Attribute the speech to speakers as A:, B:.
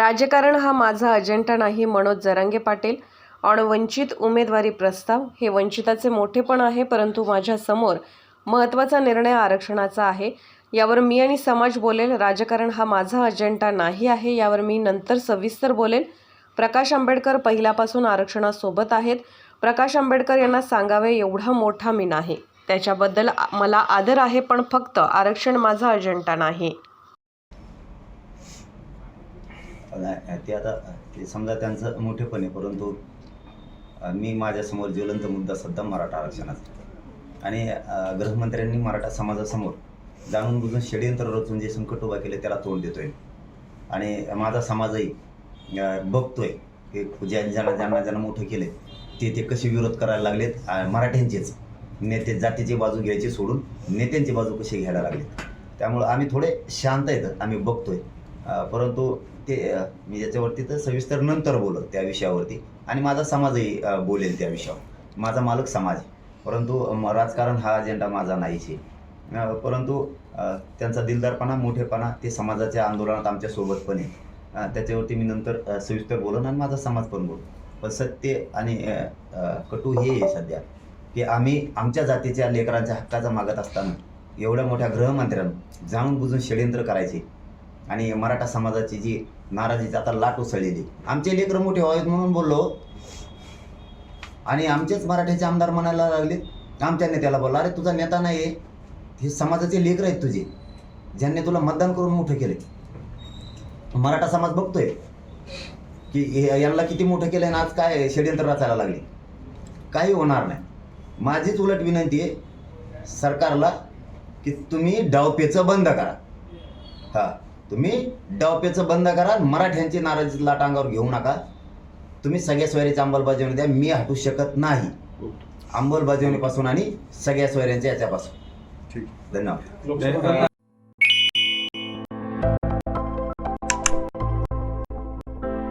A: राजकारण हा माझा अजेंडा नाही मनोज जरांगे पाटील. ऑन वंचित उमेदवारी प्रस्ताव हे वंचिताचे मोठे पण आहे परंतु माझ्यासमोर महत्त्वाचा निर्णय आरक्षणाचा आहे. यावर मी आणि समाज बोलेल राजकारण हा माझा अजेंडा नाही आहे यावर मी नंतर सविस्तर बोलेल. प्रकाश आंबेडकर पहिल्यापासून आरक्षणासोबत आहेत. प्रकाश आंबेडकर यांना सांगावे एवढा मोठा मी नाही. त्याच्याबद्दल मला आदर आहे पण फक्त आरक्षण माझा अजेंडा नाही
B: नाही, ते आता ते समजा त्यांचं मोठेपण आहे परंतु मी माझ्यासमोर ज्वलंत मुद्दा सध्या मराठा आरक्षणाचा आणि गृहमंत्र्यांनी मराठा समाजासमोर जाणून बुजून षडयंत्र रचून जे संकट उभा केले त्याला तोंड देतोय. आणि माझा समाजही बघतोय की ज्या ज्यांना ज्यांना ज्यांना मोठं केले ते ते कसे विरोध करायला लागलेत मराठ्यांचेच. नेते जातीची बाजू घ्यायची सोडून नेत्यांची बाजू कशी घ्यायला लागलेत. त्यामुळं आम्ही थोडे शांत आहेत आम्ही बघतोय. परंतु ते मी याच्यावरती तर सविस्तर नंतर बोलत त्या विषयावरती. आणि माझा समाजही बोलेल त्या विषयावर. माझा मालक समाज परंतु राजकारण हा अजेंडा माझा नाहीच आहे. परंतु त्यांचा दिलदारपणा मोठेपणा ते समाजाच्या आंदोलनात आमच्यासोबत पण आहे. त्याच्यावरती मी नंतर सविस्तर बोलन आणि माझा समाज पण बोल पण सत्य आणि कटू हे आहे सध्या. की आम्ही आमच्या जातीच्या लेकरांच्या हक्काचा मागत असताना एवढ्या मोठ्या गृहमंत्र्यांना जाणून बुजून षडयंत्र करायचे. आणि मराठा समाजाची जी नाराजीची आता लाट उसळलेली. आमचे लेकरं मोठे व्हावेत म्हणून बोललो. आणि आमचेच मराठ्याचे आमदार म्हणायला लागले. आमच्या नेत्याला बोलला अरे तुझा नेता नाही आहे हे समाजाचे लेकर आहेत तुझे. ज्यांनी तुला मतदान करून मोठं केले मराठा समाज बघतोय की यांना किती मोठं केलं आणि आज काय षडयंत्र रचायला लागले. काही होणार नाही. माझीच उलट विनंती आहे सरकारला की तुम्ही डावपेचं बंद करा. हां. तुम्ही डावपेचं बंद करा मराठ्यांची नाराजी लाट अंगावर घेऊ नका. तुम्ही सगळ्या सोयरीची अंमलबजावणी द्या. मी हटू शकत नाही. अंमलबजावणीपासून आणि सगळ्या सोयऱ्यांच्या याच्यापासून.
C: ठीक.
B: धन्यवाद.